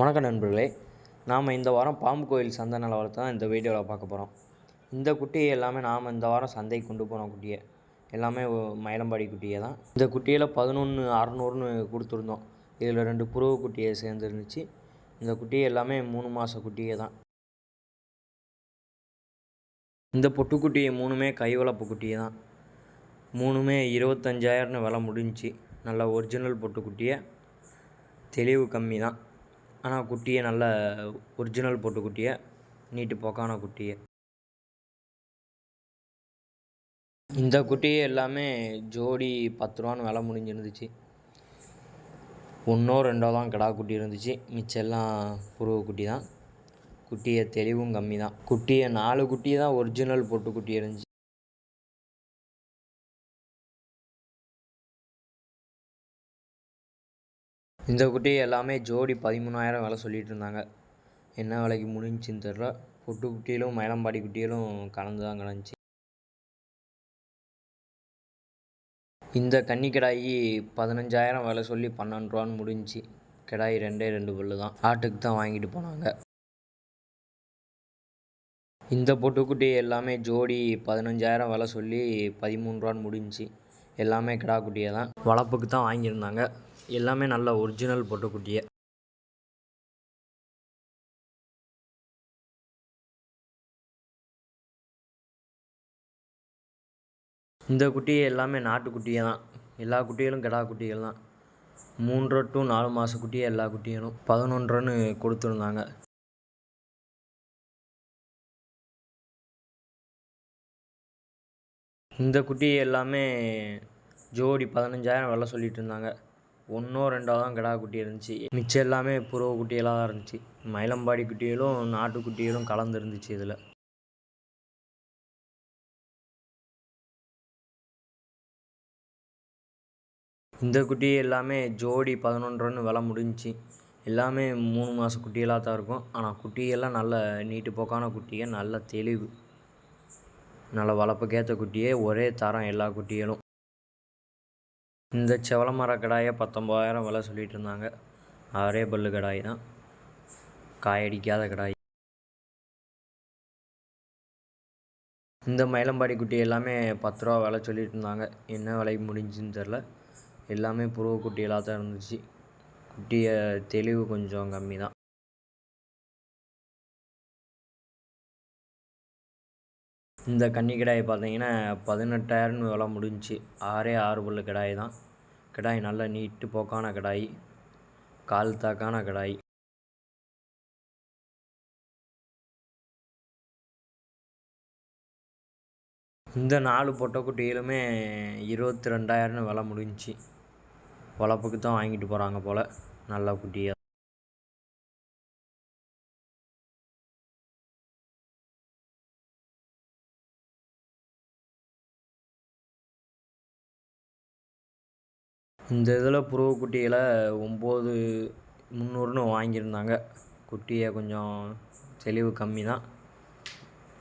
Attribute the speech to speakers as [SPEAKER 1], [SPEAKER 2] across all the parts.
[SPEAKER 1] வணக்கம் நண்பர்களே நாம் இந்த வாரம் பாம்பு கோயில் சந்தை நிலவரத்தை தான் இந்த வீடியோவில் பார்க்க போகிறோம் இந்த குட்டியை எல்லாமே நாம் இந்த வாரம் சந்தைக்கு கொண்டு போன குட்டியை எல்லாமே மயிலம்பாடி குட்டியை தான். இந்த குட்டியில் பதினொன்று அறநூறுன்னு கொடுத்துருந்தோம். இதில் ரெண்டு புருவ குட்டியை சேர்ந்துருந்துச்சு. இந்த குட்டி எல்லாமே மூணு மாத குட்டியே தான். இந்த பொட்டுக்குட்டியை மூணுமே கைவளப்பு குட்டியை தான். மூணுமே இருபத்தஞ்சாயிரம்னு விலை முடிஞ்சுச்சு. நல்ல ஒரிஜினல் பொட்டுக்குட்டியை. தெளிவு கம்மி தான். ஆனால் குட்டியை நல்ல ஒரிஜினல் போட்டு குட்டியை நீட்டு போக்கான குட்டியை. இந்த குட்டியை எல்லாமே ஜோடி பத்து ரூபான்னு விலை முடிஞ்சிருந்துச்சு. ஒன்றோ ரெண்டோ தான் கிடா குட்டி இருந்துச்சு. மிச்சம் எல்லாம் புருவ குட்டி தான். குட்டியை தெளிவும் கம்மி தான். குட்டியை நாலு குட்டி தான் ஒரிஜினல் பொட்டு குட்டி இருந்துச்சு. இந்த குட்டி எல்லாமே ஜோடி பதிமூணாயிரம் விலை சொல்லிட்டு இருந்தாங்க என்ன விலைக்கு முடிஞ்சுன்னு தெரில. பொட்டு குட்டியிலும் மயிலம்பாடி குட்டியிலும் கலந்து தான் கிடந்துச்சு இந்த கன்னி கிடாயி பதினஞ்சாயிரம் விலை சொல்லி பன்னெண்டு ரூபான்னு முடிஞ்சுச்சு. கிடாய் ரெண்டே ரெண்டு பல்லு தான். ஆட்டுக்கு தான் வாங்கிட்டு போனாங்க. இந்த பொட்டுக்குட்டி எல்லாமே ஜோடி பதினஞ்சாயிரம் விலை சொல்லி பதிமூணு ரூபான்னு முடிஞ்சுச்சு. எல்லாமே கிடா குட்டியை தான். வளர்ப்புக்கு தான் வாங்கியிருந்தாங்க. எல்லாமே நல்ல ஒரிஜினல் பொட்டுக்குட்டியே. இந்த குட்டி எல்லாமே நாட்டுக்குட்டியே தான். எல்லா குட்டிகளும் கிடா குட்டிகள் தான். மூன்று டு நாலு மாத குட்டியே எல்லா குட்டிகளும். பதினொன்றுன்னு கொடுத்துருந்தாங்க. இந்த குட்டி எல்லாமே ஜோடி பதினஞ்சாயிரம் விலை சொல்லிட்டு இருந்தாங்க. ஒன்றோ ரெண்டோ தான் கிடா குட்டி இருந்துச்சு. மிச்சம் எல்லாமே புறவு குட்டியெல்லாம் தான் இருந்துச்சு. மயிலம்பாடி குட்டிகளும் நாட்டுக்குட்டியிலும் கலந்துருந்துச்சு கலந்து இருந்துச்சு இதில். இந்த குட்டி எல்லாமே ஜோடி பதினொன்றுன்னு விலை முடிஞ்சுச்சு. எல்லாமே மூணு மாத குட்டியெல்லாம் தான் இருக்கும். ஆனால் குட்டியெல்லாம் நல்ல நீட்டு போக்கான குட்டியை நல்ல தெளிவு. நல்ல வளர்ப்புக்கேற்ற குட்டியே ஒரே தரம் எல்லா குட்டிகளும். இந்த செவலமர கடாயை பத்தொம்பதாயிரம் விலை சொல்லிட்டு இருந்தாங்க ஆறே பல்லு கடாய் தான். காயடிக்காத கடாய். இந்த மயிலம்பாடி குட்டி எல்லாமே பத்து ரூபா விலை சொல்லிட்டு இருந்தாங்க என்ன விலைக்கு முடிஞ்சுன்னு தெரில. எல்லாமே புருவ குட்டி தான் இருந்துச்சு. குட்டியை தெளிவு கொஞ்சம் கம்மி தான். இந்த கன்னி கிடாய் பார்த்தீங்கன்னா பதினெட்டாயிரம்னு விலை முடிஞ்சுச்சு. ஆறே ஆறு புள்ள கிடாய் தான். கிடாய் நல்ல நீட்டு போக்கான கிடாய். கால் தாக்கான கிடாய். இந்த நாலு பொட்டக்குட்டியிலுமே இருபத்தி ரெண்டாயிரம்னு விலை முடிஞ்சுச்சு. வளப்புக்கு தான் வாங்கிட்டு போகிறாங்க போல். நல்ல குட்டியாக இந்த இதில் புருவ குட்டியில் ஒம்பது முந்நூறுன்னு வாங்கியிருந்தாங்க. குட்டியை கொஞ்சம் தெளிவு கம்மி தான்.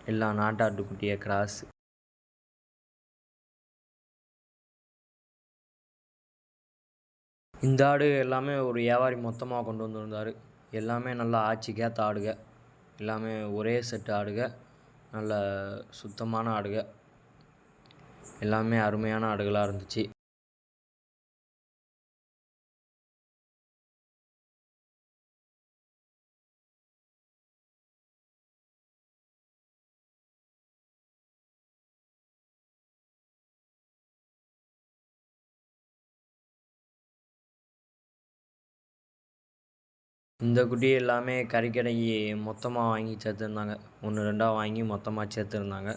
[SPEAKER 1] எல்லாம் நாட்டாட்டு குட்டியை கிராஸ். இந்த ஆடு எல்லாமே ஒரு வியாபாரி மொத்தமாக கொண்டு வந்திருந்தார். எல்லாமே நல்லா ஆட்சிக்கேற்ற ஆடுக. எல்லாமே ஒரே செட்டு ஆடுக. நல்ல சுத்தமான ஆடுக. எல்லாமே அருமையான ஆடுகளாக இருந்துச்சு. இந்த குட்டி எல்லாமே கறிக்கடைக்கு மொத்தமாக வாங்கி சேர்த்துருந்தாங்க. ஒன்று ரெண்டாக வாங்கி மொத்தமாக சேர்த்துருந்தாங்க.